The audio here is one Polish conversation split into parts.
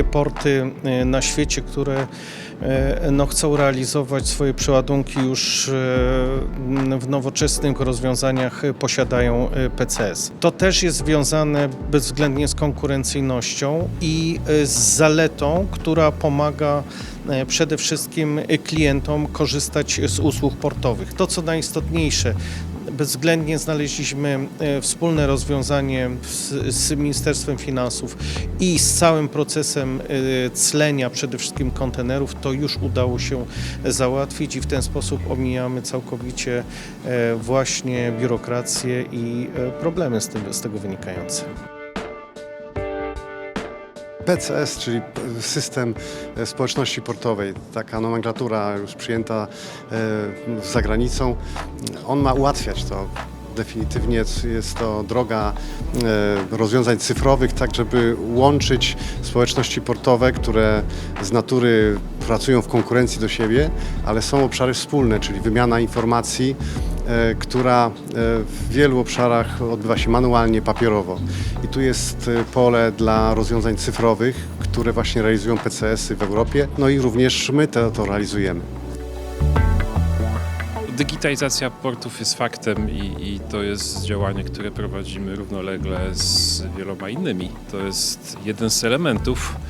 wszystkie porty e, na świecie, które e, no, chcą realizować swoje przeładunki już e, w nowoczesnych rozwiązaniach posiadają PCS. To też jest związane bezwzględnie z konkurencyjnością i z zaletą, która pomaga przede wszystkim klientom korzystać z usług portowych. To co najistotniejsze, bezwzględnie znaleźliśmy e, wspólne rozwiązanie z, Ministerstwem Finansów i z całym procesem e, clenia przede wszystkim kontenerów, to już udało się załatwić i w ten sposób omijamy całkowicie e, właśnie biurokrację i problemy z, tym, z tego wynikające. PCS, czyli system e, społeczności portowej, taka nomenklatura już przyjęta e, za granicą, on ma ułatwiać to. Definitywnie jest to droga e, rozwiązań cyfrowych, tak żeby łączyć społeczności portowe, które z natury pracują w konkurencji do siebie, ale są obszary wspólne, czyli wymiana informacji, która e, w wielu obszarach odbywa się manualnie, papierowo. I tu jest e, pole dla rozwiązań cyfrowych, które właśnie realizują PCS-y w Europie, no i również my to, to realizujemy. Digitalizacja portów jest faktem i, i to jest działanie, które prowadzimy równolegle z wieloma innymi. To jest jeden z elementów, e,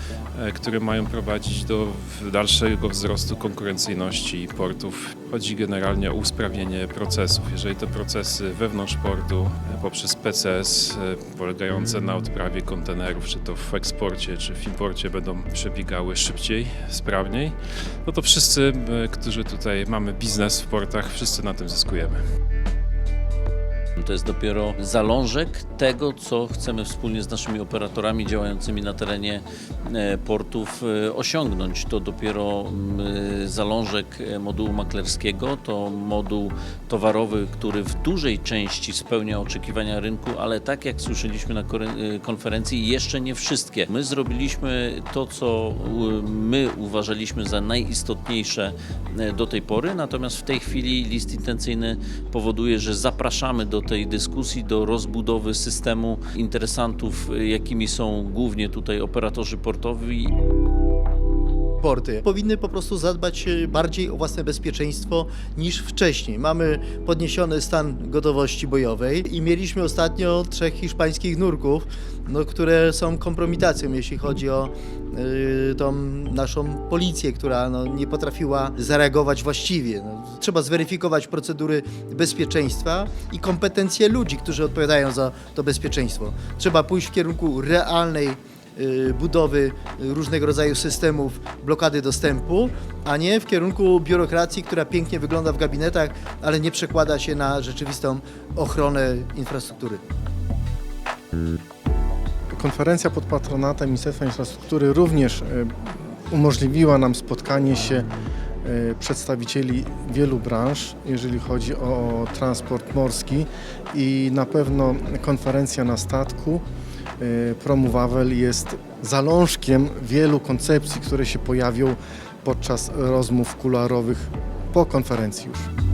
które mają prowadzić do dalszego wzrostu konkurencyjności portów. Chodzi generalnie o usprawnienie procesów. Jeżeli te procesy wewnątrz portu e, poprzez PCS e, polegające na odprawie kontenerów, czy to w eksporcie, czy w imporcie będą przebiegały szybciej, sprawniej, no to wszyscy, e, którzy tutaj mamy biznes w portach, wszyscy na tym zyskujemy. To jest dopiero zalążek tego, co chcemy wspólnie z naszymi operatorami działającymi na terenie e, portów e, osiągnąć. To dopiero mm, zalążek e, modułu maklerskiego, to moduł towarowy, który w dużej części spełnia oczekiwania rynku, ale tak jak słyszeliśmy na konferencji, jeszcze nie wszystkie. My zrobiliśmy to, co my uważaliśmy za najistotniejsze do tej pory, natomiast w tej chwili list intencyjny powoduje, że zapraszamy do tej dyskusji, do rozbudowy systemu interesantów, jakimi są głównie tutaj operatorzy portowi porty powinny po prostu zadbać bardziej o własne bezpieczeństwo niż wcześniej. Mamy podniesiony stan gotowości bojowej i mieliśmy ostatnio trzech hiszpańskich nurków, no, które są kompromitacją, jeśli chodzi o y, tą naszą policję, która no, nie potrafiła zareagować właściwie. No, trzeba zweryfikować procedury bezpieczeństwa i kompetencje ludzi, którzy odpowiadają za to bezpieczeństwo. Trzeba pójść w kierunku realnej budowy różnego rodzaju systemów blokady dostępu, a nie w kierunku biurokracji, która pięknie wygląda w gabinetach, ale nie przekłada się na rzeczywistą ochronę infrastruktury. Konferencja pod patronatem Ministerstwa Infrastruktury również e, umożliwiła nam spotkanie się e, przedstawicieli wielu branż, jeżeli chodzi o transport morski i na pewno konferencja na statku e, Promu Wawel jest zalążkiem wielu koncepcji, które się pojawią podczas rozmów kularowych po konferencji już.